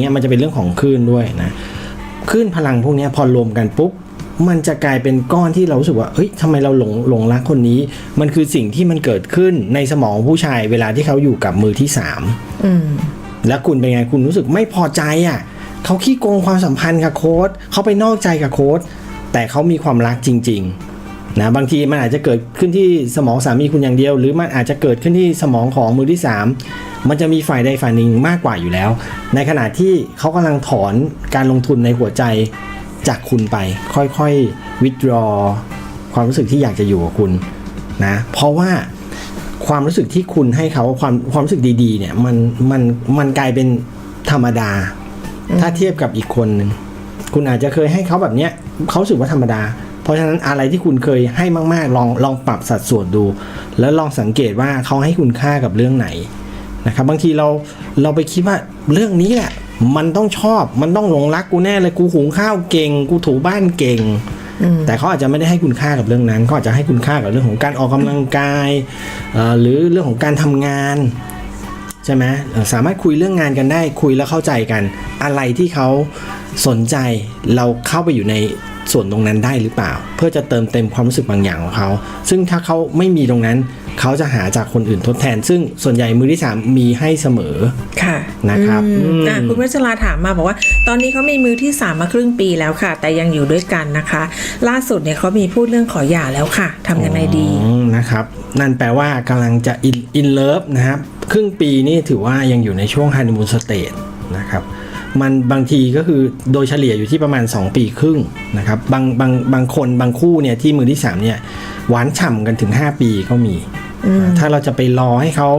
เงี้ยมันจะเป็นเรื่องของคลื่นด้วยนะคลื่นพลังพวกเนี้ยพอรวมกันปุ๊บมันจะกลายเป็นก้อนที่เรารู้สึกว่า เฮ้ยทำไมเราหลงหลงรักคนนี้ มันคือสิ่งที่มันเกิดขึ้นในสมองผู้ชาย เวลาที่เขาอยู่กับมือที่สามอืมแล้วคุณเป็นไงคุณรู้สึกไม่พอใจอะเขาขี้โกงความสัมพันธ์กับโค้ดเขาไปนอกใจกับโค้ดแต่เขามีความรักจริง ๆ นะ บางทีมันอาจจะเกิดขึ้นที่สมองสามีคุณอย่างเดียว หรือมันอาจจะเกิดขึ้นที่สมองของมือที่สาม มันจะมีฝ่ายใดฝ่ายหนึ่งมากกว่าอยู่แล้ว ในขณะที่เขากำลังถอนการลงทุนในหัวใจจากคุณไป ค่อยๆ withdraw ความรู้สึกที่อยากจะอยู่กับคุณนะเพราะว่าความรู้สึกที่คุณให้เขาความความรู้สึกดีๆ เนี่ยมันมันมันกลายเป็นธรรมดา ถ้าเทียบกับอีกคนหนึ่งคุณอาจจะเคยให้เขาแบบเนี้ยเขารู้สึกว่าธรรมดา เพราะฉะนั้นอะไรที่คุณเคยให้มากๆ ลองลองปรับสัดส่วนดู แล้วลองสังเกตว่าเขาให้คุณค่ากับเรื่องไหน นะครับบางทีเราเราไปคิดว่าเรื่องนี้แหละมันต้องชอบมันต้องหลงรักกูแน่เลยกูหุงข้าวเก่ง กูถูบ้านเก่ง แต่เขาอาจจะไม่ได้ให้คุณค่ากับเรื่องนั้นเขาอาจจะให้คุณค่ากับเรื่องของการออกกำลังกายเอ่อหรือเรื่องของการทำงานใช่ไหมเอ่อสามารถคุยเรื่องงานกันได้คุยแล้วเข้าใจกัน อะไรที่เขาสนใจเราเข้าไปอยู่ใน ส่วนตรงนั้นได้หรือเปล่า เพื่อจะเติมเต็มความรู้สึกบางอย่างของเขา ซึ่งถ้าเขาไม่มีตรงนั้น เขาจะหาจากคนอื่นทดแทน ซึ่งส่วนใหญ่มือที่สามมีให้เสมอค่ะนะครับอืมอืมอะคุณวัชราถามมาบอกว่า ตอนนี้เขามีมือที่สามมาครึ่งปีแล้วค่ะ แต่ยังอยู่ด้วยกันนะคะ ล่าสุดเนี่ยเขามีพูดเรื่องขอหย่าแล้วค่ะทำยังไงดีอืมนะครับนั่นแปลว่ากำลังจะอินอินเลิฟนะครับ ครึ่งปีนี่ถือว่ายังอยู่ในช่วงฮันนีมูนสเตจนะครับ มันบางทีก็คือโดยเฉลี่ยอยู่ที่ประมาณ 2 ปีครึ่งนะครับบางบางบางคนบางคู่เนี่ยที่มือที่3เนี่ยหวานฉ่ำกันถึง 5 ปีก็มี ถ้าเราจะไปรอให้เขา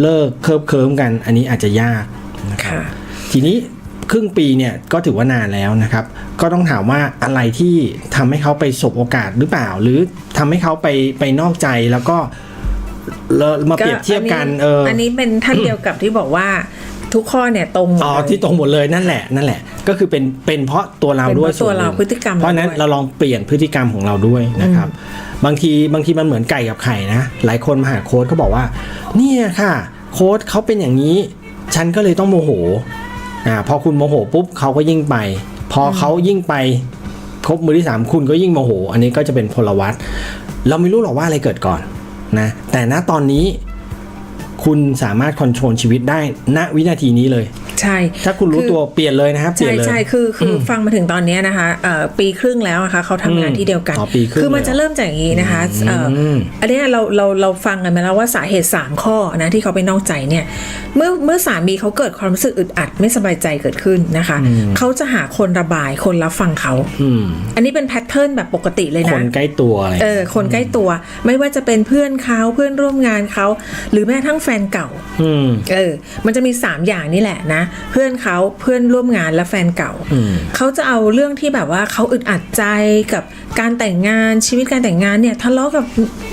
เลิกเคิบเคิมกัน อันนี้อาจจะยากนะครับค่ะทีนี้ครึ่งปีเนี่ยก็ถือว่านานแล้วนะครับ ก็ต้องถามว่าอะไรที่ทำให้เขาไปสบโอกาสหรือเปล่า หรือทำให้เขาไปไปนอกใจแล้วก็แล้วมาเปรียบเทียบกันเอออันนี้เป็นท่านเดียวกับที่บอกว่า ทุกข้อเนี่ยตรงหมดอ๋อเลยที่ตรงหมดเลยนั่นแหละนั่นแหละ ก็คือเป็นเป็นเพราะตัวเราเป็นเพด้วยราะตัวเราส่นหนึ่งพฤติกรรมเพราะฉะนั้นเราด้วยเราลองเปลี่ยนพฤติกรรมของเราด้วยนะครับ บางทีบางทีมันเหมือนไก่กับไข่นะ หลายคนมาหาโค้ดเขาบอกว่า เนี่ยค่ะ โค้ดเขาเป็นอย่างนี้ ฉันก็เลยต้องโมโหอ่าพอคุณโมโหปุ๊บเขาก็ยิ่งไป พอเขายิ่งไปครบมือที่สามคุณก็ยิ่งโมโห อันนี้ก็จะเป็นพลวัตเราไม่รู้หรอกว่าอะไรเกิดก่อนนะแต่ณตอนนี้ คุณสามารถคอนโทรลชีวิตได้ณวินาทีนี้เลย ใช่ถ้าคุณรู้คือตัวเปลี่ยนเลยนะครับเปลี่ใช่ยนเลยใช่คือคืออฟังมาถึงตอนเนี้ยนะคะเอ่อปีครึ่งแล้วนะคะเขาทำงานอืมที่เดียวกันอ๋อปีครึ่งคือมันเลยเหรอจะเริ่มจากอย่างนี้นะคะเอ่ออมอันเนี้ยเราเราเราฟังกันมาแล้วว่าสาเหตุ 3 ข้อนะที่เขาไปนอกใจเนี่ยเมื่อเมื่อสามีเขาเกิดความรู้สึกอึดอัดไม่สบายใจเกิดขึ้นนะคะ เขาจะหาคนระบายคนรับฟังเขาอืมอันนี้เป็นแพทเทิร์นแบบปกติเลยคนะนใกล้ตัวอะไรเออคนใกล้ตัวไม่ว่าจะเป็นเพื่อนเขาเพื่อนร่วมงานเขาหรือแม้กระทั่งแฟนเก่าอืมเออมันจะมี 3 อย่างนี่แหละนะเพื่อนเขาเพื่อนร่วมงานและแฟนเก่าอืมเขาจะเอาเรื่องที่แบบว่าเขาอึดอัดใจกับการแต่งงานชีวิตการแต่งงานเนี่ยทะเลาะกับ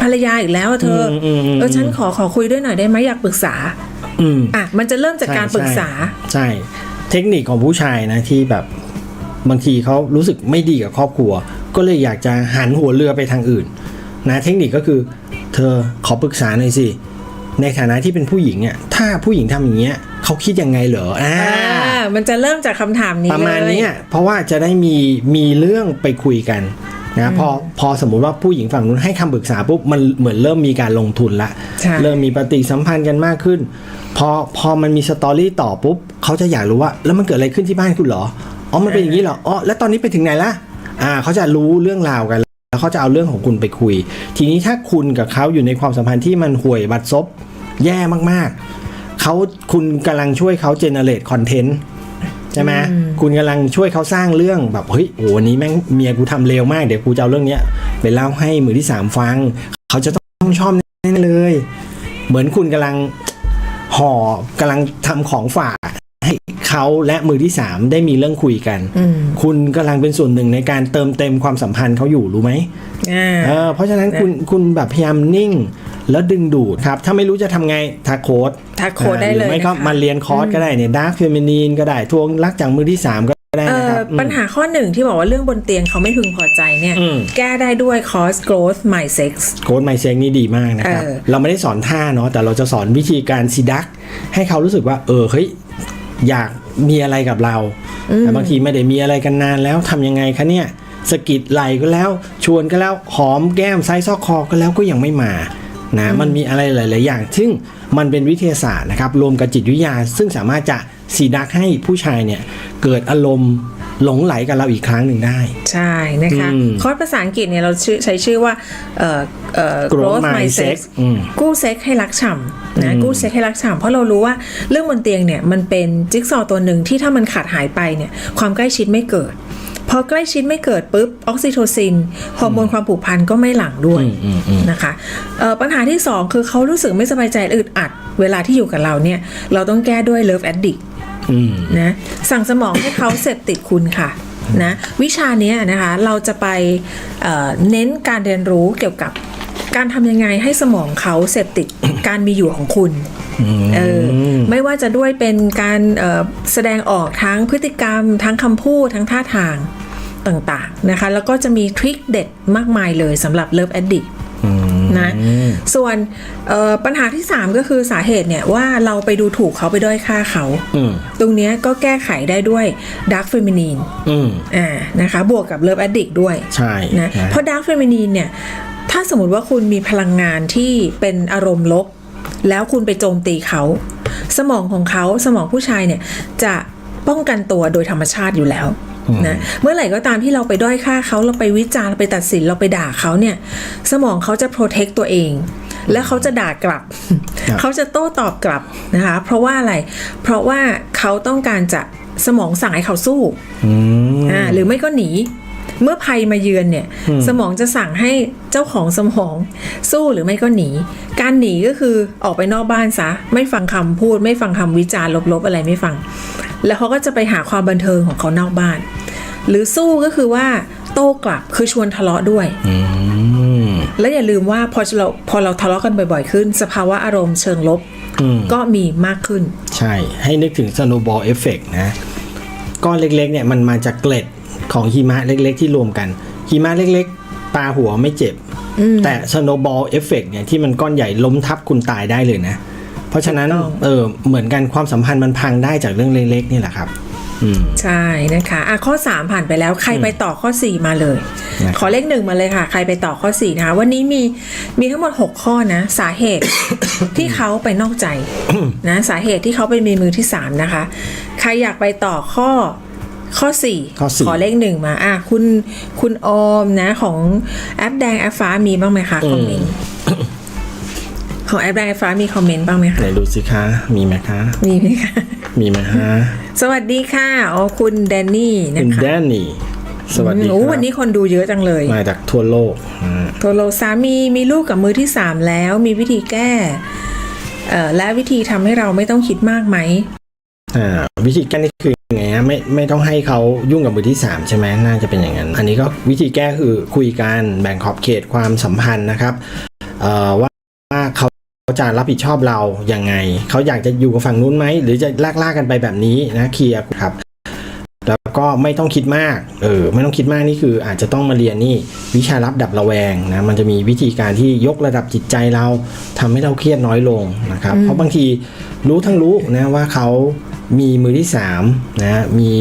ภรรยาอีกแล้วอะเธออมอืมอืมเออฉันขอขอคุยด้วยหน่อยได้ไหมอยากปรึกษาอืมอะมันจะเริ่มจากการใช่ปรึกษา ใช่ เทคนิคของผู้ชายนะที่แบบบางทีเขารู้สึกไม่ดีกับครอบครัว ก็เลยอยากจะหันหัวเรือไปทางอื่น นะเทคนิคก็คือ เธอขอปรึกษาหน่อยสิในฐานะที่เป็นผู้หญิงเนี่ยถ้าผู้หญิงทำอย่างเงี้ย เขาคิดยังไงเหรออ่าอ่ามันจะเริ่มจากคำถามนี้ประมาณเลยเนี้ยเพราะว่าจะได้มีมีเรื่องไปคุยกันนะพอพอสมมุติว่าผู้หญิงฝั่งนู้นให้คำปรึกษาปุ๊บมันเหมือนเริ่มมีการลงทุนละใช่เริ่มมีปฏิสัมพันธ์กันมากขึ้น พอพอมันมีสตอรี่ต่อปุ๊บเขาจะอยากรู้ว่า แล้วมันเกิดอะไรขึ้นที่บ้านคุณเหรออ๋อมันเป็นอย่างนี้เหรออ๋อแล้วตอนนี้ไปถึงไหนละอ่าเขาจะรู้เรื่องราวกัน แล้วเขาจะเอาเรื่องของคุณไปคุย ทีนี้ถ้าคุณกับเขาอยู่ในความสัมพันธ์ที่มันห่วยบัดซบแย่มากๆ เขาคุณกำลังช่วยเขาเจเนเรตคอนเทนต์ใช่ไหมคุณกำลังช่วยเขาสร้างเรื่องแบบเฮ้ยโอ้วันนี้แม่งเมียกูทำเลวมากเดี๋ยวกูจะเอาเรื่องเนี้ยไปเล่าให้มือที่สามฟัง เขาจะต้องชอบแน่ๆเลย เหมือนคุณกำลังห่อกำลังทำของฝากให้เขาและมือที่สามได้มีเรื่องคุยกันอืมคุณกำลังเป็นส่วนหนึ่งในการเติมเต็มความสัมพันธ์เขาอยู่รู้ไหมอ่าเออเพราะฉะนั้นคุณคุณแบบพยายามนิ่ง แล้วดึงดูดครับ ถ้าไม่รู้จะทำไงทักโค้ดทักโค้ดได้หเลรืยอไม่ก็นะคะ มาเรียนคอร์สก็ได้เนี่ยดาร์คเฟมินีนก็ได้ทวงรักจากมือที่สามก็ได้เอ่นะคอรับอืมปัญหาข้อหนึ่งที่บอกว่าเรื่องบนเตียงเขาไม่พึงพอใจเนี่ย อืม แก้ได้ด้วยคอร์ส growth my sex โค้ดไมเซ็กนี่ดีมากนะครับ เออ เราไม่ได้สอนท่าเนาะแต่เราจะสอนวิธีการซีดัก ให้เขารู้สึกว่า เออเฮ้ยอยากมีอะไรกับเรา แต่บางทีไม่ได้มีอะไรกันนานแล้วทำยังไงคะเนี่ยสะกิดไหลก็แล้ว ชวนก็แล้วหอมแก้มไซส์ซอกคอก็แล้วก็ยังไม่มา นะมันมีอะไรหลาย ๆ อย่าง ซึ่งมันเป็นวิทยาศาสตร์นะครับรวมกับจิตวิทยา ซึ่งสามารถจะสีดักให้ผู้ชายเนี่ยเกิดอารมณ์หลงไหลกับเราอีกครั้งหนึ่งได้ ใช่นะคะอืมคอร์สภาษาอังกฤษเนี่ยเราชื่อใช้ชื่อว่าเอ่อเอ่อ Growth growth Mindset mindset อืมกู้เซ็กให้รักฉ่ำนะกู้เซ็กให้รักฉ่ำเพราะเรารู้ว่าเรื่องบนเตียงเนี่ยมันเป็นจิ๊กซอว์ตัวหนึ่งที่ถ้ามันขาดหายไปเนี่ยความใกล้ชิดไม่เกิด พอใกล้ชิดไม่เกิดปุ๊บออกซิโทซินฮอร์โมนความผูกพันก็ไม่หลั่งด้วยอืมอืมอืมนะคะเอ่อปัญหาที่สองคือเขารู้สึกไม่สบายใจอึดอัด เวลาที่อยู่กับเราเนี่ย เราต้องแก้ด้วย love addict อืมนะสั่งสมองให้เขาเสพติดคุณค่ะนะวิชาเนี้ยนะคะเราจะไปเอ่อเน้นการเรียนรู้เกี่ยวกับการทำยังไงให้สมองเขาเสพติดการมีอยู่ของคุณ เออไม่ว่าจะด้วยเป็นการเอ่อแสดงออกทั้งพฤติกรรม ทั้งคำพูดทั้งท่าทางต่างๆนะคะ แล้วก็จะมีทริคเด็ดมากมายเลยสำหรับ Love Addict นะส่วนเอ่อปัญหาที่ 3 ก็คือสาเหตุเนี่ยว่าเราไปดูถูกเขาไปด้อยค่าเขาอืมตรงเนี้ยก็แก้ไขได้ด้วย Dark Feminine อืมอ่านะคะบวกกับ Love Addict ด้วย ใช่นะนะเพราะ Dark Feminine เนี่ยถ้าสมมติว่าคุณมีพลังงานที่เป็นอารมณ์ลบ แล้วคุณไปโจมตีเขา สมองของเขาสมองผู้ชายเนี่ยจะป้องกันตัวโดยธรรมชาติอยู่แล้วนะเมื่อไหร่ก็ตามที่เราไปด้อยค่าเขาเราไปวิจารณ์เราไปตัดสินเราไปด่าเขาเนี่ย สมองเขาจะโปรเทคตัวเอง แล้วเขาจะด่ากลับครับ เขาจะโต้ตอบกลับนะคะ เพราะว่าอะไร เพราะว่าเขาต้องการจะสมองสั่งให้เขาสู้อืมอ่าหรือไม่ก็หนี เมื่อภัยมาเยือนเนี่ย สมองจะสั่งให้เจ้าของสมองสู้หรือไม่ก็หนี การหนีก็คือออกไปนอกบ้านซะ ไม่ฟังคำพูด ไม่ฟังคำวิจารณ์ลบๆอะไรไม่ฟัง แล้วเขาก็จะไปหาความบันเทิงของเขานอกบ้าน หรือสู้ก็คือว่าโต้กลับคือชวนทะเลาะด้วยอืมและอย่าลืมว่าพอเราพอเราทะเลาะกันบ่อยๆขึ้น สภาวะอารมณ์เชิงลบอืมก็มีมากขึ้น ใช่ให้นึกถึง snowball effect นะ ก้อนเล็กๆเนี่ยมันมาจากเกล็ด ของหิมะเล็ก ๆ ที่รวมกันหิมะเล็ก ๆปาหัวไม่เจ็บ แต่ snowball effect เนี่ยที่มันก้อนใหญ่ล้มทับคุณตายได้เลยนะ เพราะฉะนั้นถูกต้องเออเหมือนกันความสัมพันธ์มันพังได้จากเรื่องเล็กๆนี่แหละครับอืมใช่นะคะอะข้อ 3 ผ่านไปแล้วใครไปต่อข้อ 4 มาเลยนะครับขอเลขหนึ่งมาเลยค่ะ ใครไปต่อข้อ 4 นะคะ วันนี้มีมีทั้งหมด 6 ข้อนะ สาเหตุที่เขาไปนอกใจนะสาเหตุที่เขาไปมีมือที่ 3 นะคะ ใครอยากไปต่อข้อ ข้อ 4 ข้อสี่ขอเลขหนึ่งมา อะ คุณคุณออมนะ ของแอปแดงแอปฟ้ามีบ้างไหมคะคอมเมนต์ของแอปแดงแอปฟ้ามีคอมเมนต์บ้างไหมไหนคะดูสิคะ มีไหมคะ มีไหมคะ มีไหมฮะสวัสดีค่ะอ๋อคุณแดนนี่นะคุณคะแดนนี่สวัสดีโอ้ครับวันนี้คนดูเยอะจังเลย มาจากทั่วโลกอ่าโทโลสามีมีลูกกับมือที่สามแล้ว มีวิธีแก้เอ่อและวิธีทำให้เราไม่ต้องคิดมากไหม อ่าวิธีแก้นี่คือไงฮะไม่ไม่ต้องให้เขายุ่งกับมือที่ 3 ใช่ไหมน่าจะเป็นอย่างนั้น อันนี้ก็วิธีแก้คือคุยกันแบ่งขอบเขตความสัมพันธ์นะครับเอ่อว่าว่าเขาจะรับผิดชอบเรายังไง เขาอยากจะอยู่กับฝั่งนู้นไหม หรือจะลากล่ากันไปแบบนี้นะเคลียร์ครับ แล้วก็ไม่ต้องคิดมากเออไม่ต้องคิดมากนี่คืออาจจะต้องมาเรียนนี่วิชารับดับระแวงนะมันจะมีวิธีการที่ยกระดับจิตใจเราทำให้เราเครียดน้อยลงนะครับ เพราะบางทีรู้ทั้งรู้นะว่าเขา มีมือที่สามนะมี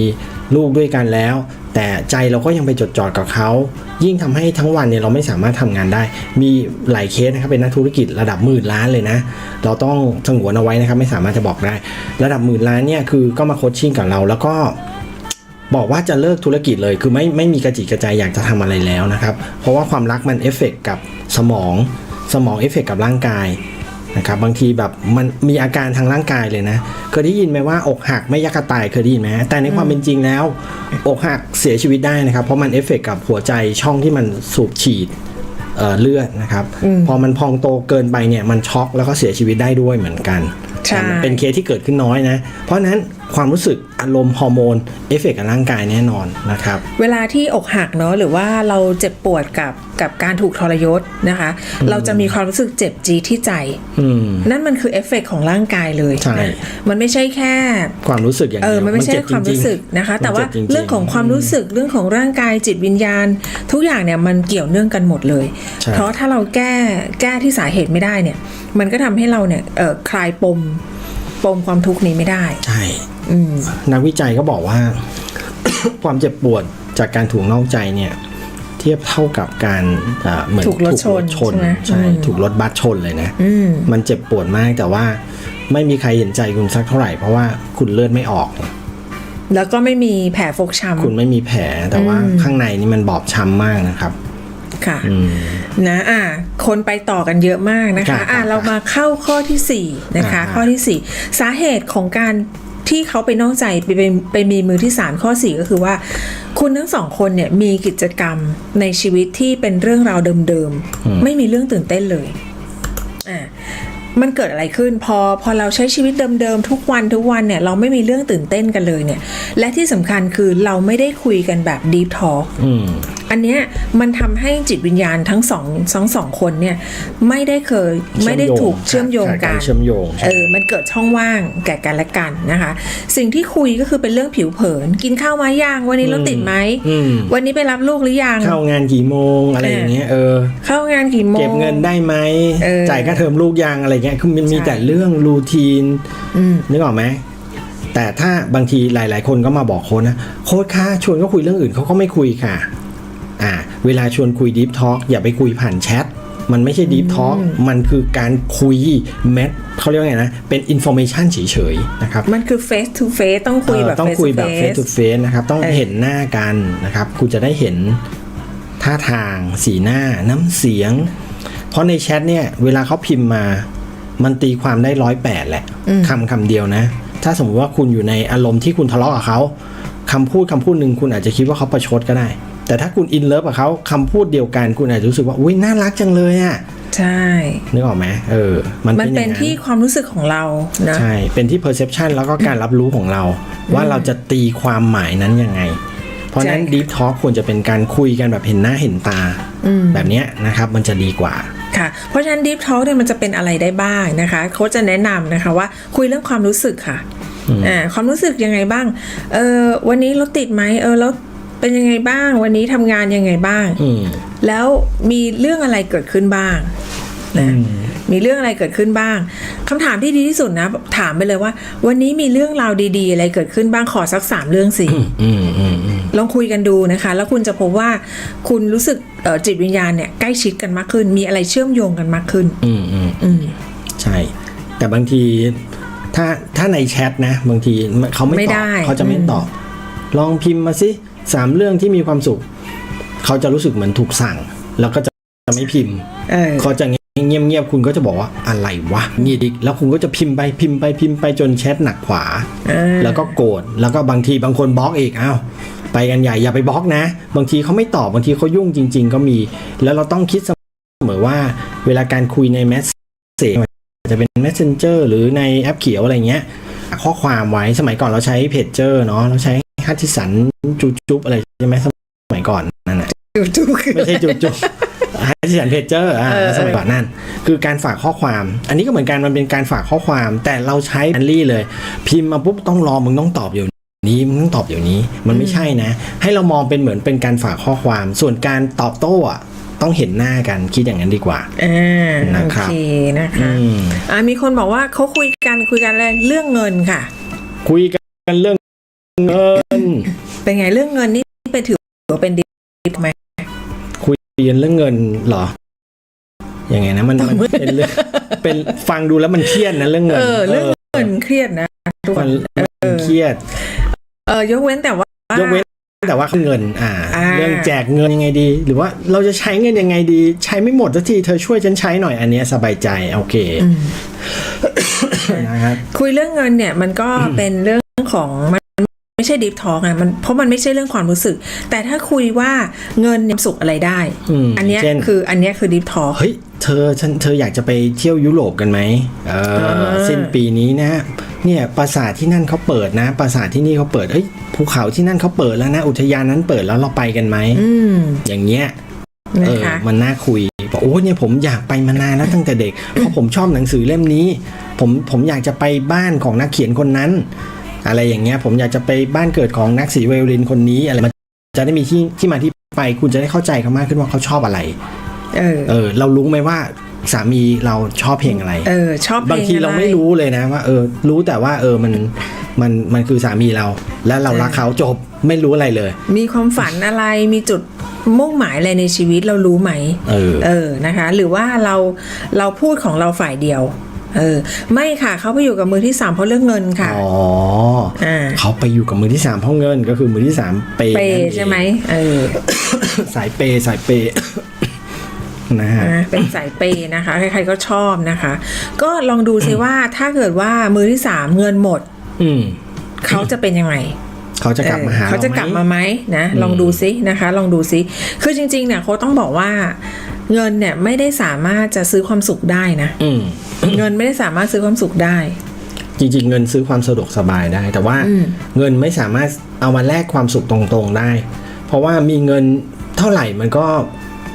ลูกด้วยกันแล้ว แต่ใจเราก็ยังไปจดจ่อกับเขา ยิ่งทำให้ทั้งวันเนี่ยเราไม่สามารถทำงานได้ มีหลายเคสนะครับเป็นนักธุรกิจระดับหมื่นล้านเลยนะ เราต้องสงวนเอาไว้นะครับไม่สามารถจะบอกได้ ระดับหมื่นล้านเนี่ยคือก็มาโคชชิ่งกับเราแล้วก็บอกว่าจะเลิกธุรกิจเลยคือไม่ไม่มีกระจิตกระใจอยากจะทำอะไรแล้วนะครับ เพราะว่าความรักมันเอฟเฟกต์กับสมอง สมองเอฟเฟกต์กับร่างกาย นะครับบางทีแบบมันมีอาการทางร่างกายเลยนะ เคยได้ยินไหมว่าอกหักไม่ยักกระตายเคยได้ยินไหมแต่ในความเป็นจริงแล้ว อกหักเสียชีวิตได้นะครับ เพราะมันเอฟเฟกต์กับหัวใจช่องที่มันสูบฉีดเอ่อเลือดนะครับพอมันพองโตเกินไปเนี่ยมันช็อกแล้วก็เสียชีวิตได้ด้วยเหมือนกันใช่แต่มันเป็นเคสที่เกิดขึ้นน้อยนะ เพราะฉะนั้นความรู้สึกอารมณ์ฮอร์โมนเอฟเฟกต์กับร่างกายแน่นอนนะครับ เวลาที่อกหักเนาะหรือว่าเราเจ็บปวดกับกับการถูกทรยศนะคะ เราจะมีความรู้สึกเจ็บจี๊ดที่ใจอืมนั่นมันคือเอฟเฟกต์ของร่างกายเลยใช่นะมันไม่ใช่แค่ ความรู้สึกอย่างเอเดีอยวมันไม่ใช่เจ็บความจงๆรู้สึกนะคะ แต่ว่ามันจ็บจๆเรื่องของความรู้สึกเรื่องของร่างกายจิตวิญญาณ ทุกอย่างเนี่ยมันเกี่ยวเนื่องกันหมดเลยใช่เพราะถ้าเราแก้แก้ที่สาเหตุไม่ได้เนี่ย มันก็ทำให้เราเนี่ยเออคลายปมปมความทุกข์นี้ไม่ได้ ใช่อืม นักวิจัยก็บอกว่า ความเจ็บปวดจากการถูกนอกใจเนี่ย เทียบเท่ากับการเอ่อเหมือนถูกรถชนชนใช่ไหมใช่อืมถูกรถบัสชนเลยนะอืมมันเจ็บปวดมากแต่ว่าไม่มีใครเห็นใจคุณสักเท่าไหร่เพราะว่าคุณเลือดไม่ออกเนี่ยแล้วก็ไม่มีแผลฟกช้ำคุณไม่มีแผลแต่ว่าอืมข้างในนี่มันบอบช้ำมากนะครับค่ะอืมนะอะคนไปต่อกันเยอะมากนะครัคะบอะเรามาเข้าข้อที่สี่นะคะอ่าข้อที่สี่สาเหตุของการ ที่เขาไปนอกใจไปไปไปมีมือที่สามข้อสี่ก็คือว่า คุณทั้งสองคนเนี่ยมีกิจกรรมในชีวิตที่เป็นเรื่องราวเดิมๆ ไม่มีเรื่องตื่นเต้นเลยอะมันเกิดอะไรขึ้นพอพอเราใช้ชีวิตเดิมๆทุกวันทุกวันเนี่ยเราไม่มีเรื่องตื่นเต้นกันเลยเนี่ย และที่สำคัญคือเราไม่ได้คุยกันแบบ deep talk อืมอันเนี้ยมันทำให้จิตวิญญาณทั้งสองทั้งสองคนเนี่ยไม่ได้เคยไม่ได้ถูกเชื่อมโยงกันขาดารเชื่อมโยงเออมันเกิดช่องว่างแก่กันและกันนะคะ สิ่งที่คุยก็คือเป็นเรื่องผิวเผิน กินข้าวมาย่างวันนี้รถติดไหมอืมวันนี้ไปรับลูกหรือยังเข้างานกี่โมงอะไรอย่างเงี้ยเออ เข้างานกี่โมงเก็บเงินได้ไหมเออจ่ายค่าเทอมลูกยังอะไรเงี้ยคือมันมีใช่แต่เรื่องรูทีนอืมนึกออกไหมแต่ถ้าบางทีหลาย ๆ คนก็มาบอกโค้ดนะ โค้ดคะชวนก็คุยเรื่องอื่นเขาก็ไม่คุยค่ะ อ่าเวลาชวนคุยดีฟทอ l k อย่าไปคุยผ่านแชทมันไม่ใช่ดีฟทอ l k มันคือการคุยแมทเขาเรียกว่าไงนะ เป็นอินโฟเมชันเฉยๆนะครับ มันคือ face to face ต้องคุยแบบเออต้อง face คุย to แบบ face face to face นะครับ ต้องเออเห็นหน้ากันนะครับ คุณจะได้เห็นท่าทาง สีหน้าน้ำเสียง เพราะในแชทเนี่ย เวลาเขาพิมพ์มา มันตีความได้ร้อยแปดแหละคำคำเดียวนะ ถ้าสมมติว่าคุณอยู่ในอารมณ์ที่คุณทะเลาะกับเขาคำพูดคำพูดหนึ่งคุณอาจจะคิดว่าเขาประชดก็ได้ แต่ถ้าคุณอินเลิฟกับเขาคำพูดเดียวกันคุณอาจจะรู้สึกว่าอุ้ยน่ารักจังเลยอะใช่นึกออกไหมเออ มันมันเป็นอเป็ย่านงนั้นที่ความรู้สึกของเรานะใช่ เป็นที่ perception แล้วก็การรับรู้ของเรา ว่าเราจะตีความหมายนั้นยังไง เพราะฉะนั้นใช่ deep talk ควรจะเป็นการคุยกันแบบเห็นหน้าเห็นตา แบบเนี้ยนะครับ มันจะดีกว่าค่ะ เพราะฉะนั้น deep talk เนี่ยมันจะเป็นอะไรได้บ้างนะคะโค้ชจะแนะนำนะคะว่าคุยเรื่องความรู้สึกค่ะอ่าความรู้สึกยังไงบ้างเออวันนี้รถติดไหมเออแล้ว เป็นยังไงบ้าง วันนี้ทำงานยังไงบ้าง อืมแล้วมีเรื่องอะไรเกิดขึ้นบ้างนะมีเรื่องอะไรเกิดขึ้นบ้างคำถามที่ดีที่สุดนะ ถามไปเลยว่า วันนี้มีเรื่องราวดีๆ อะไรเกิดขึ้นบ้างขอสักสามเรื่องสิ อืมอืมอืมลองคุยกันดูนะคะ แล้วคุณจะพบว่าคุณรู้สึกเอ่อจิตวิญญาณเนี่ยใกล้ชิดกันมากขึ้น มีอะไรเชื่อมโยงกันมากขึ้น อืมอืม อืม ใช่ แต่บางทีถ้าถ้าในแชทนะ บางทีเขาไม่ไม่ตได้อบเขาจะไม่อืม ตอบ ลองพิมพ์มาสิ สามเรื่องที่มีความสุข เขาจะรู้สึกเหมือนถูกสั่ง แล้วก็จะจะไม่พิมพ์เออเขาจะเงียบเงียบๆคุณก็จะบอกว่าอะไรวะเงียบดิแล้วคุณก็จะพิมพ์ไปพิมพ์ไปพิมพ์ไปจนแชทหนักขวาอ่าแล้วก็โกรธแล้วก็บางทีบางคนบล็อกอีกอ้าวไปกันใหญ่อย่าไปบล็อกนะ บางทีเขาไม่ตอบบางทีเขายุ่งจริง ๆ ก็มี แล้วเราต้องคิดเสมอว่าเวลาการคุยในแมสเซจจะเป็น Messenger หรือในแอปเขียวอะไรเงี้ย ข้อความไว้สมัยก่อนเราใช้เพจเจอร์เนาะเราใช้ ฮัตติสันจุจุบอะไรใช่ไหมสมัยก่อนนั่นแหละจูๆคือไม่ใช่จุจุฮัตติสันเพจเจอร์อ่าเออสมัยก่อนนั่น คือการฝากข้อความ อันนี้ก็เหมือนกันมันเป็นการฝากข้อความ แต่เราใช้แอนลี่เลย พิมพ์มาปุ๊บต้องรอมึงต้องตอบเดี๋ยวนี้มึงต้องตอบเดี๋ยวนี้มันไม่ใช่นะ ให้เรามองเป็นเหมือนเป็นการฝากข้อความ ส่วนการตอบโต้อะต้องเห็นหน้ากันคิดอย่างนั้นดีกว่าอ่านะโอครับเคนะคะอืมอ่ามีคนบอกว่าเขาคุยกันคุยกันอะไรเรื่องเงินค่ะ คุยกันเรื่อง เงินเป็นไงเรื่องเงินนี่เป็นถือว่าเป็นดีไหมคุยกันเรื่องเงินเหรอยังไงนะมันมันเป็นเรื่องเป็นฟังดูแล้วมันเครียดนะเรื่องเงินเออเรื่องเงินเครียดนะทุกคมันนมันเครียด เออยกเว้นแต่ว่ายกเว้นแต่ว่าเงินอ่าอ่า เรื่องแจกเงินยังไงดี หรือว่าเราจะใช้เงินยังไงดี ใช้ไม่หมดสักทีเธอช่วยฉันใช้หน่อยอันเนี้ยสบายใจโอเคอืมนะครับคุยเรื่องเงินเนี่ยมันก็เป็นเรื่องของมัน ไม่ใช่ดิฟทอกอะมันเพราะมันไม่ใช่เรื่องความรู้สึก แต่ถ้าคุยว่าเงินเนี่ยสุขอะไรได้อืมอันเนี้ยเช่น คืออันเนี้ยคือดิฟทอกเฮ้ย เธอฉันเธออยากจะไปเที่ยวยุโรปกันไหมเอออ่าสิ้นปีนี้นะ เนี่ยปราสาทที่นั่นเขาเปิดนะ ปราสาทที่นี่เขาเปิดเอ้ยภูเขาที่นั่นเขาเปิดแล้วนะ อุทยานนั้นเปิดแล้วเราไปกันไหมอืมอย่างเงี้ย เอนะอ คะ มันน่าคุยบอกโอ้เนี่ยผมอยากไปมานานแล้วตั้งแต่เด็ก เพราะผมชอบหนังสือเล่มนี้ ผมผมอยากจะไปบ้านของนักเขียนคนนั้น อะไรอย่างเงี้ยผมอยากจะไปบ้านเกิดของนักสีไวโอลินคนนี้อะไรมันจะได้มีที่ที่มาที่ไปคุณจะได้เข้าใจเขามากขึ้นว่าเขาชอบอะไร เออเออ เรารู้ไหมว่าสามีเราชอบเพลงอะไร เออ ชอบเพลบางทีเราอะไม่รู้เลยนะว่า เออ รู้แต่ว่า เออมันมันมันคือสามีเรา และเรารักเขาจบไม่รู้อะไรเลย มีความฝันอะไรมีจุดมุ่งหมายอะไรในชีวิตเรารู้ไหม เออเออนะคะ หรือว่าเราเราพูดของเราฝ่ายเดียว เออ ไม่ค่ะเขาไปอยู่กับมือที่สามเพราะเรื่องเงินค่ะ อ๋ออ่าเขาไปอยู่กับมือที่สามเพราะเงินก็คือมือที่สามเปย์เปนั่นย์เองใช่ไหมเออ สายเปย์สายเปย์นะฮะนะเป็นสายเปย์นะคะ ใครๆก็ชอบนะคะ ก็ลองดูซิว่าถ้าเกิดว่ามือที่สามเงินหมด อืมเขาจะเป็นยังไงเขาจะกลับมาหาเออเขาจะกลับมาเรไหไหมนะ ลองดูซินะคะ ลองดูซิ คือจริงๆเนี่ยโค้ชต้องบอกว่า เงินเนี่ยไม่ได้สามารถจะซื้อความสุขได้นะอืม เงินไม่ได้สามารถซื้อความสุขได้ จริง ๆ เงินซื้อความสะดวกสบายได้ แต่ว่าอืม เงินไม่สามารถเอามาแลกความสุขตรงๆได้ เพราะว่ามีเงินเท่าไหร่มันก็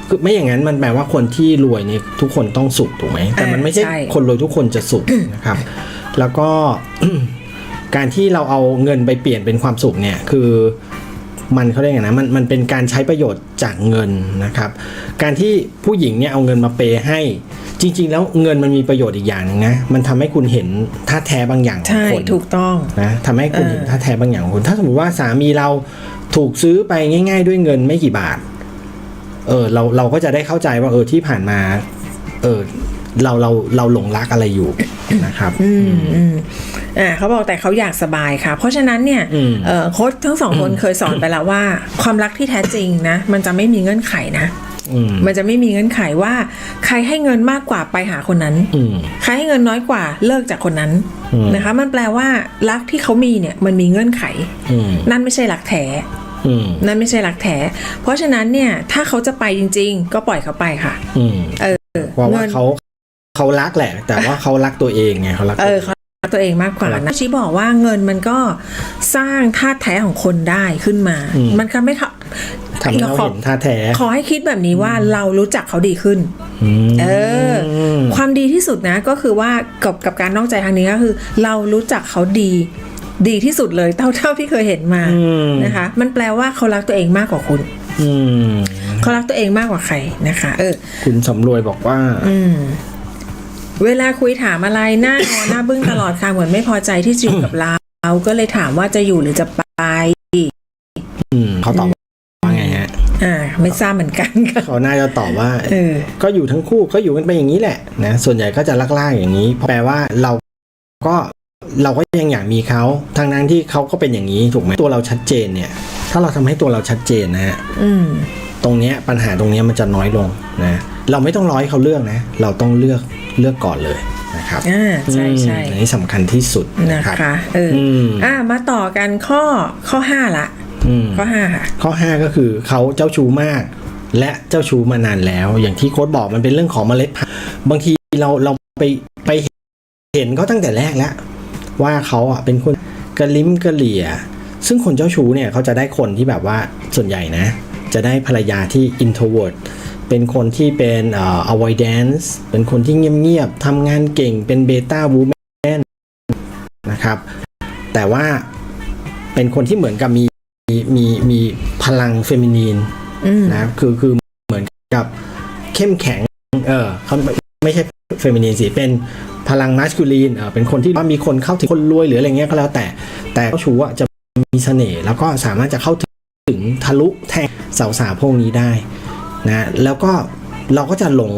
คือไม่อย่างนั้นมันแปลว่าคนที่รวยเนี่ยทุกคนต้องสุขถูกไหมแต่มันไม่ใช่คนรวยทุกคนจะสุขนะครับ แล้วก็ การที่เราเอาเงินไปเปลี่ยนเป็นความสุขเนี่ย คือ มันเขาเรียกไงนะมันมันเป็นการใช้ประโยชน์จากเงินนะครับ การที่ผู้หญิงเนี่ยเอาเงินมาเปย์ให้ จริง ๆ แล้วเงินมันมีประโยชน์อีกอย่างหนึงนะมันทำให้คุณเห็นท่าแท้บางอย่างของใช่คนถูกต้องนะทำให้คุณเออเห็นท่าแท้บางอย่างของคุณถ้าสมมติว่าสามีเราถูกซื้อไปง่าย ๆ ด้วยเงินไม่กี่บาทเออเราเราก็จะได้เข้าใจว่าเออที่ผ่านมาเออ เราเราเราหลงรักอะไรอยู่นะครับ อืมอืมอ่าเขาบอกแต่เขาอยากสบายค่ะ เพราะฉะนั้นเนี่ยอืมเอ่อโค้ชทั้งสองคนเคยสอนไปแล้วว่า ความรักที่แท้จริงนะ มันจะไม่มีเงื่อนไขนะอืมมันจะไม่มีเงื่อนไขว่า ใครให้เงินมากกว่าไปหาคนนั้นอืมใครให้เงินน้อยกว่าเลิกจากคนนั้นอืมนะคะ มันแปลว่ารักที่เขามีเนี่ยมันมีเงื่อนไขอืมนั่นไม่ใช่รักแท้อืมนั่นไม่ใช่รักแท้ เพราะฉะนั้นเนี่ย ถ้าเขาจะไปจริง ๆ ก็ปล่อยเขาไปค่ะอืมเออเพราะว่าเงินเขา เขารักแหละ แต่ว่าเขารักตัวเองไงเขารักเอตัวอเองเขารักตัวเองมากกว่าครับนะชี้บอกว่าเงินมันก็สร้างธาตุแท้ของคนได้ขึ้นมาอืมมันทำให้เขาทำให้เราขอเห็นท่าแท้ขอให้คิดแบบนี้ว่าเรารู้จักเขาดีขึ้นอืมเออ ความดีที่สุดนะก็คือว่ากับกับการนอกใจครั้งนี้ก็คือ เรารู้จักเขาดีดีที่สุดเลยเท่าเท่าที่เคยเห็นมาอืมนะคะ มันแปลว่าเขารักตัวเองมากกว่าคุณอืมเขารักตัวเองมากกว่าใครนะคะ เออ คุณสำรวยบอกว่าอืม เวลาคุยถามอะไรหน้างอหน้าบึ้งตลอดค่ะเหมือนไม่พอใจที่จะอยู่กับเราเราก็เลยถามว่าจะอยู่หรือจะไปอืมเขาตอบว่าไงฮะอ่า ไม่ทราบเหมือนกันค่ะเขาน่าจะตอบว่าเออ ก็อยู่ทั้งคู่ก็อยู่กันไปอย่างนี้แหละนะส่วนใหญ่ก็จะลากๆอย่างนี้แปลว่าเราก็เราก็ยังอยากมีเขาทางนั้นที่เขาก็เป็นอย่างนี้ถูกไหมตัวเราชัดเจนเนี่ย ถ้าเราทำให้ตัวเราชัดเจนนะฮะอืม ตรงเนี้ยปัญหาตรงเนี้ยมันจะน้อยลงนะเราไม่ต้องร้อยเขาเลือกนะ เราต้องเลือกเลือกก่อนเลยนะครับอ่าใช่ใช่อืมอันนี้สำคัญที่สุดนะนะครับคะเออออืมอ่ามาต่อกันข้อข้อห้าละอืมข้อห้าค่ะข้อ5ก็คือเขาเจ้าชู้มาก และเจ้าชู้มานานแล้ว อย่างที่โค้ดบอกมันเป็นเรื่องของเมล็ดพันธุ์บางทีเราเราไปไปเห็นเขาตั้งแต่แรกแล้ว ว่าเขาอะเป็นคนกระลิ้มกระเหลี่ย ซึ่งคนเจ้าชู้เนี่ยเขาจะได้คนที่แบบว่าส่วนใหญ่นะ จะได้ภรรยาที่ introvert เป็นคนที่เป็นเอ่อ avoidance เป็นคนที่เงียบๆทำงานเก่งเป็น beta woman นะครับ แต่ว่าเป็นคนที่เหมือนกับมีมีมีมีพลังเฟมินีนอืมนะคือคือเหมือนกับเข้มแข็ง เออเขาไม่ไม่ใช่เฟมินีนสิ เป็นพลังมัสคูลีนเออเป็นคนที่ว่ามีคนเข้าถึงคนรวยหรืออะไรเงี้ยก็แล้วแต่ แต่เจ้าชู้อะจะมีเสน่ห์แล้วก็สามารถจะเข้าถึง ทะลุแทงสาวๆพวกนี้ได้นะแล้วก็เราก็จะหลง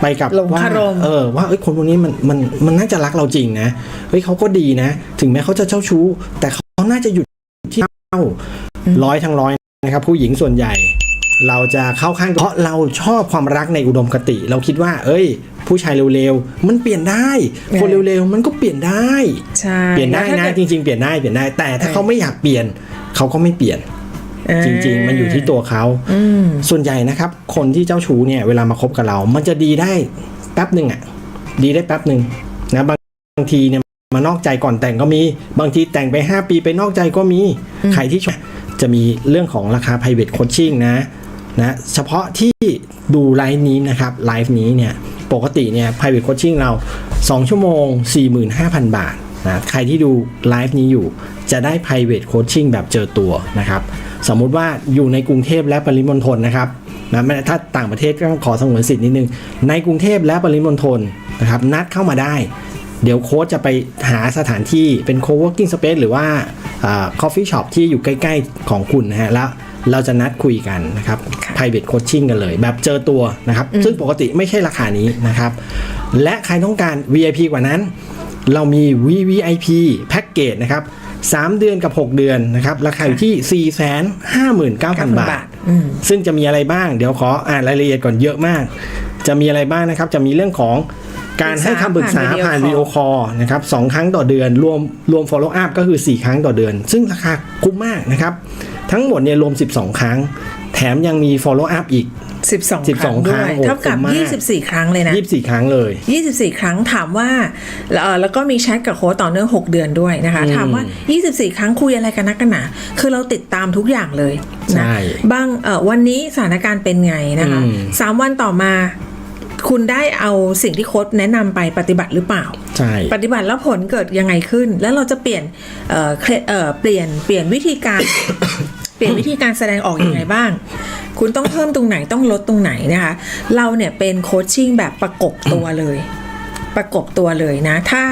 ไปกับหลงว่าคารมเออว่าเอ้ยคนพวกนี้มันมันมันน่าจะรักเราจริงนะเฮ้ยเขาก็ดีนะ ถึงแม้เขาจะเจ้าชู้ แต่เขาน่าจะหยุดที่เจ้าร้อยทั้งร้อยนะครับ ผู้หญิงส่วนใหญ่ เราจะเข้าข้างเพราะเราชอบความรักในอุดมคติ เราคิดว่า เอ้ย ผู้ชายเร็วๆมันเปลี่ยนได้ คนเร็วๆมันก็เปลี่ยนได้ใช่เปลี่ยนได้แล้วนะถ้าจเกิดริง ๆ เปลี่ยนได้เปลี่ยนได้ แต่ถ้าเออเขาไม่อยากเปลี่ยนเขาก็ไม่เปลี่ยนอ่า จริง ๆ มันอยู่ที่ตัวเขาอืมส่วนใหญ่นะครับ คนที่เจ้าชู้เนี่ยเวลามาคบกับเรา มันจะดีได้แป๊บหนึ่งอะดีได้แป๊บหนึ่งนะบางบางทีเนี่ยมานอกใจก่อนแต่งก็มี บางทีแต่งไป 5 ปีไปนอกใจก็มีอืมใครที่ชอบจะมีเรื่องของราคา private coaching นะนะเฉพาะที่ดูไลฟ์นี้นะครับไลฟ์นี้เนี่ยปกติเนี่ย private coaching เรา 2 ชั่วโมง 45,000 บาทนะใครที่ดูไลฟ์นี้อยู่จะได้ private coaching แบบเจอตัวนะครับ สมมุติว่าอยู่ในกรุงเทพและปริมณฑลนะครับนะไม่ถ้าต่างประเทศก็ต้องขอสงวนสิทธิ์นิดนึง ในกรุงเทพและปริมณฑลนะครับนัดเข้ามาได้ เดี๋ยวโค้ชจะไปหาสถานที่เป็น co-working space หรือว่าอ่า coffee shop ที่อยู่ใกล้ ๆ ของคุณนะฮะแล้วเราจะนัดคุยกันนะครับค่ะ private coaching กันเลย แบบเจอตัวนะครับ ซึ่งปกติไม่ใช่ราคานี้นะครับ และใครต้องการ VIP กว่านั้น เรามี VVIP แพ็กเกจนะครับ 3 เดือนกับ 6 เดือนนะครับราคาอยู่ที่ 459,000 บาทอืมซึ่งจะมีอะไรบ้าง เดี๋ยวขออ่านรายละเอียดก่อนเยอะมาก จะมีอะไรบ้างนะครับ จะมีเรื่องของการให้คำปรึกษาผ่านวิดีโอคอลนะครับสองครั้งต่อเดือน รวมรวม follow up ก็คือ 4 ครั้งต่อเดือน ซึ่งราคาคุ้มมากนะครับ ทั้งหมดเนี่ยรวม 12 ครั้ง แถมยังมี follow up อีก 12 12 ครั้งครั้ด้งวยโอ้เท่ากับ คุ้มมาก 24 ครั้งเลยนะ 24 ครั้งเลย 24 ครั้งถามว่าเอ่อแล้วก็มีแชทกับโค้ชต่อเนื่อง 6 เดือนด้วยนะคะ ถามว่า 24 ครั้งคุยอะไรกันนักกันหนาคือเราติดตามทุกอย่างเลยนะใช่บางเอ่อวันนี้สถานการณ์เป็นไงนะคะอืม สามวันต่อมา คุณได้เอาสิ่งที่โค้ชแนะนำไปปฏิบัติหรือเปล่า ใช่ ปฏิบัติแล้วผลเกิดยังไงขึ้น แล้วเราจะเปลี่ยนเอ่อเคล็ดเอ่อเปลี่ยนเปลี่ยนวิธีการ เปลี่ยนวิธีการแสดงออกยังไงบ้าง คุณต้องเพิ่มตรงไหนต้องลดตรงไหนนะคะ เราเนี่ยเป็นโคชชิ่งแบบประกบตัวเลย ประกบตัวเลยนะ ถ้า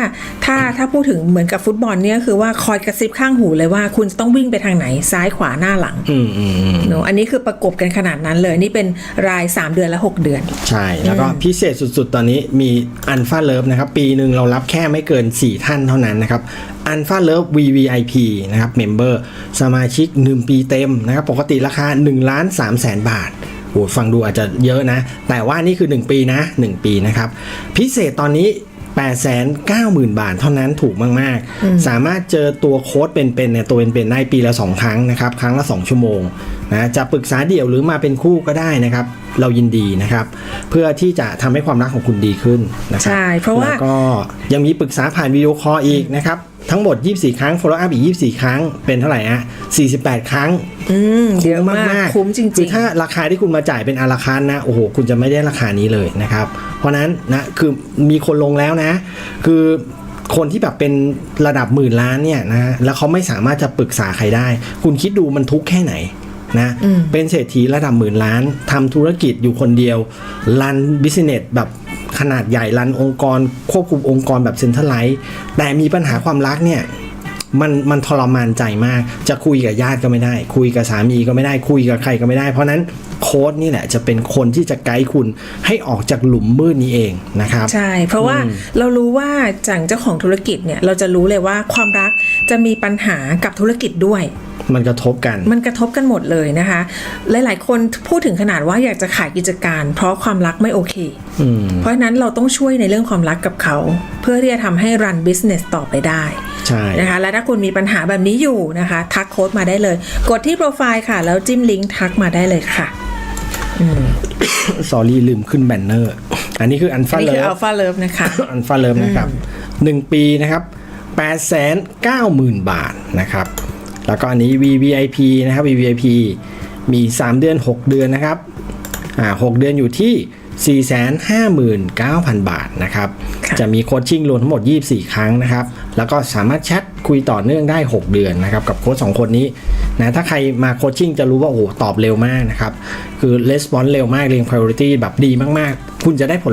ถ้าถ้าพูดถึงเหมือนกับฟุตบอลเนี่ยคือว่าคอยกระซิบข้างหูเลยว่าคุณจะต้องวิ่งไปทางไหนซ้ายขวาหน้าหลังอืมอืมอืมเนอะอันนี้คือประกบกันขนาดนั้นเลยนี่เป็นราย 3 เดือนและ 6 เดือน ใช่ แล้วก็พิเศษสุดๆ ตอนนี้มีอันฟ a เลิฟนะครับ ปีหนึ่งเรารับแค่ไม่เกิน 4 ท่านเท่านั้นนะครับอันฟ a เลิฟ VVIP นะครับเมมเบอร์สมาชิก 1 ปีเต็มนะครับ ปกติราคา1ล้าน3แสนบาท โหฟังดูอาจจะเยอะนะ แต่ว่านี่คือ 1 ปีนะ 1 ปีนะครับ พิเศษตอนนี้ 890,000 บาทเท่านั้นถูกมาก ๆ สามารถเจอตัวโค้ดเป็นๆเนี่ยตัวเป็นๆได้ปีละ 2 ครั้งนะครับ ครั้งละ 2 ชั่วโมงนะจะปรึกษาเดี่ยวหรือมาเป็นคู่ก็ได้นะครับเรายินดีนะครับ เพื่อที่จะทำให้ความรักของคุณดีขึ้นนะครัใช่เพราะว่าแล้วก็ยังมีปรึกษาผ่านวิดีโอคอลอีกนะครับ ทั้งหมด 24 ครั้ง follow up อีก 24 ครั้ง เป็นเท่าไหร่ฮะ48 ครั้งอืมเยอะมากคุ้มจริงๆคือถ้าราคาที่คุณมาจ่ายเป็นอาราคาร์ทนะ โอ้โห คุณจะไม่ได้ราคานี้เลยนะครับ เพราะนั้นนะ คือมีคนลงแล้วนะ คือคนที่แบบเป็นระดับหมื่นล้านเนี่ยนะ แล้วเขาไม่สามารถจะปรึกษาใครได้ คุณคิดดูมันทุกข์แค่ไหนนะอืมเป็นเศรษฐีระดับหมื่นล้านทำธุรกิจอยู่คนเดียวรันบิสเนสแบบ ขนาดใหญ่รันองค์กร ควบคุมองค์กรแบบเซ็นทรัลไลท์แต่มีปัญหาความรักเนี่ย มันมันทรมานใจมาก จะคุยกับญาติก็ไม่ได้ คุยกับสามีก็ไม่ได้คุยกับใครก็ไม่ได้ เพราะนั้นโค้ดนี่แหละจะเป็นคนที่จะไกด์คุณให้ออกจากหลุมมืดนี้เองนะครับใช่ เพราะว่าเรารู้ว่าจากเจ้าของธุรกิจเนี่ยเราจะรู้เลยว่าความรักจะมีปัญหากับธุรกิจด้วยมันกระทบกัน มันกระทบกันหมดเลยนะคะ หลาย ๆ คนพูดถึงขนาดว่าอยากจะขายกิจการ เพราะความรักไม่โอเคอืมเพราะฉะนั้นเราต้องช่วยในเรื่องความรักกับเขา เพื่อที่จะทำให้รันบิสเนสต่อไปได้ ใช่นะคะและถ้าคุณมีปัญหาแบบนี้อยู่นะคะ ทักโค้ดมาได้เลย กดที่โปรไฟล์ค่ะ แล้วจิ้มลิงก์ทักมาได้เลยค่ะสอรี่ลืมขึ้นแบนเนอร์ อันนี้คืออันอัฟานนี้เลิคือฟอัลฟาเลิฟนะคะอันฟาเลิฟนะครับหนึ่งปีนะครับ8 9 0 0 0 0บาทนะครับ แล้วก็อันนี้ VVIP นะครับ VVIP มี 3 เดือน 6 เดือนนะครับอ่า6เดือนอยู่ที่ 459,000 บาทนะครับค่ะจะมีโคชชิ่งรวมทั้งหมด 24 ครั้งนะครับ แล้วก็สามารถแชทคุยต่อเนื่องได้ 6 เดือนนะครับกับโค้ชสองคนนี้นะถ้าใครมาโคชชิ่งจะรู้ว่าโอ้โหตอบเร็วมากนะครับคือレスปอนส์เร็วมากเรียง priority แบบดีมากๆ คุณจะได้ผลลัพธ์